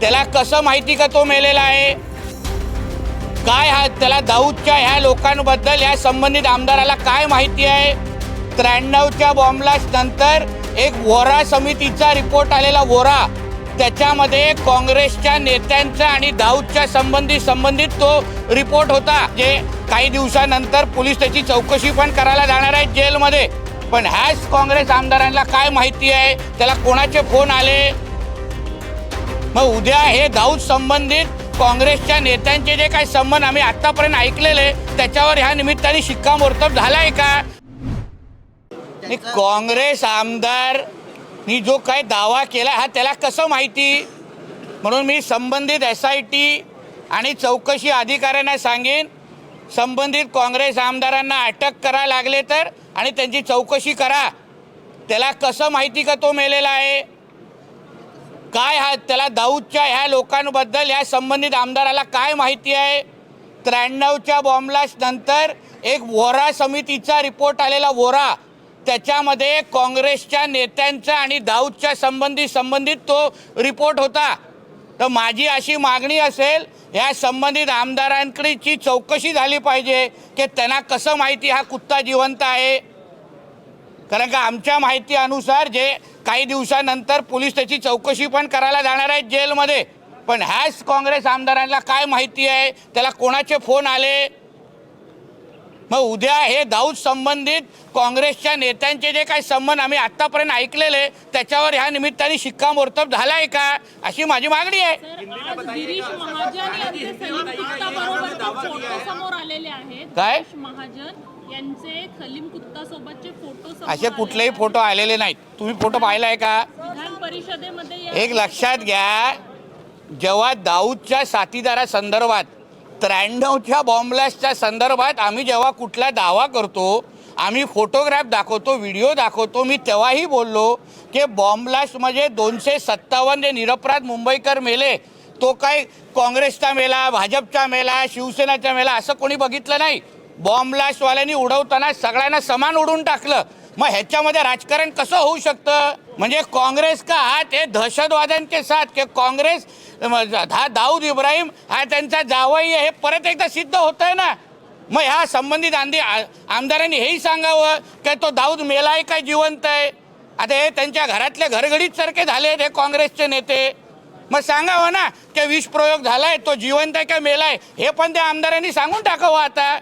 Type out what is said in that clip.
त्याला कसं माहिती का तो मेलेला आहे? काय हा त्याला दाऊदच्या ह्या लोकांबद्दल या संबंधित आमदाराला काय माहिती आहे? त्र्याण्णवच्या बॉम्बलास्ट नंतर एक वोरा समितीचा रिपोर्ट आलेला वोरा त्याच्यामध्ये काँग्रेसच्या नेत्यांचा आणि दाऊदच्या संबंधित संबंधित तो रिपोर्ट होता जे काही दिवसानंतर पोलीस त्याची चौकशी पण करायला जाणार आहे जेलमध्ये. पण ह्याच काँग्रेस आमदारांना काय माहिती आहे? त्याला कोणाचे फोन आले? मग उद्या हे दाऊद संबंधित काँग्रेसच्या नेत्यांचे जे काही संबंध आम्ही आतापर्यंत ऐकलेले त्याच्यावर ह्या निमित्ताने शिक्कामोर्तब झालाय का? काँग्रेस आमदार नी जो काही दावा केला हा त्याला कसं माहिती? म्हणून मी संबंधित एस आय टी आणि चौकशी अधिकाऱ्यांना सांगेन संबंधित काँग्रेस आमदारांना अटक करा लागले तर आणि त्यांची चौकशी करा. त्याला कसं माहिती का तो मेलेला आहे? काय हा त्याला दाऊदच्या ह्या लोकांबद्दल ह्या संबंधित आमदाराला काय माहिती आहे? त्र्याण्णवच्या बॉम्बलास्ट नंतर एक वोरा समितीचा रिपोर्ट आलेला वोरा त्याच्यामध्ये काँग्रेसच्या नेत्यांचा आणि दाऊदच्या संबंधित संबंधित तो रिपोर्ट होता. तर माझी अशी मागणी असेल ह्या संबंधित आमदारांकडची चौकशी झाली पाहिजे की त्यांना कसं माहिती हा कुत्ता जिवंत आहे? कारण का आमच्या माहिती अनुसार जे काही दिवसानंतर पोलीस त्याची चौकशी पण करायला जाणार आहेत जेलमध्ये. पण ह्याच काँग्रेस आमदारांना काय माहिती आहे? त्याला कोणाचे फोन आले? मग उद्या हे दाऊद संबंधित काँग्रेसच्या नेत्यांचे जे काही संबंध आम्ही आतापर्यंत ऐकलेले त्याच्यावर ह्या निमित्ताने शिक्कामोर्तब झालाय का? अशी माझी मागणी आहे. काय? महाजन यांचे सलीम कुत्ता सोबतचे फोटो असे कुठलेही फोटो आलेले नाहीत. तुम्ही फोटो पाहिलाय का? आहेत. विधान परिषदेमध्ये एक लक्षात घ्या. जेव्हा दाऊदच्या साथीदारासंदर्भात त्र्याण्णवच्या बॉम्बलास्टच्या संदर्भात आम्ही जेव्हा कुठला दावा करतो आम्ही फोटोग्राफ दाखवतो व्हिडिओ दाखवतो मी तेव्हाही बोललो की बॉम्बलास्ट म्हणजे दोनशे सत्तावन्न जे निरपराध मुंबईकर मेले तो काय काँग्रेसचा मेला भाजपचा मेला शिवसेनाचा मेला असं कोणी बघितलं नाही. बॉम्बलास्टवाल्यांनी उडवताना सगळ्यांना समान उडून टाकलं. मग ह्याच्यामध्ये राजकारण कसं होऊ शकतं? म्हणजे काँग्रेस का? हा हे दहशतवाद्यांचे साथ. की काँग्रेस हा दाऊद इब्राहिम हा त्यांचा जावई आहे. हे परत एकदा सिद्ध होत आहे ना? मग ह्या संबंधित आंदी आमदारांनी हेही सांगावं की तो दाऊद मेला आहे काय जिवंत आहे? आता हे त्यांच्या घरातले घरघडीत सारखे झाले हे काँग्रेसचे नेते. मग सांगावं ना की विष प्रयोग झालाय तो जिवंत आहे का मेला आहे हे पण त्या आमदारांनी सांगून टाकावं आता.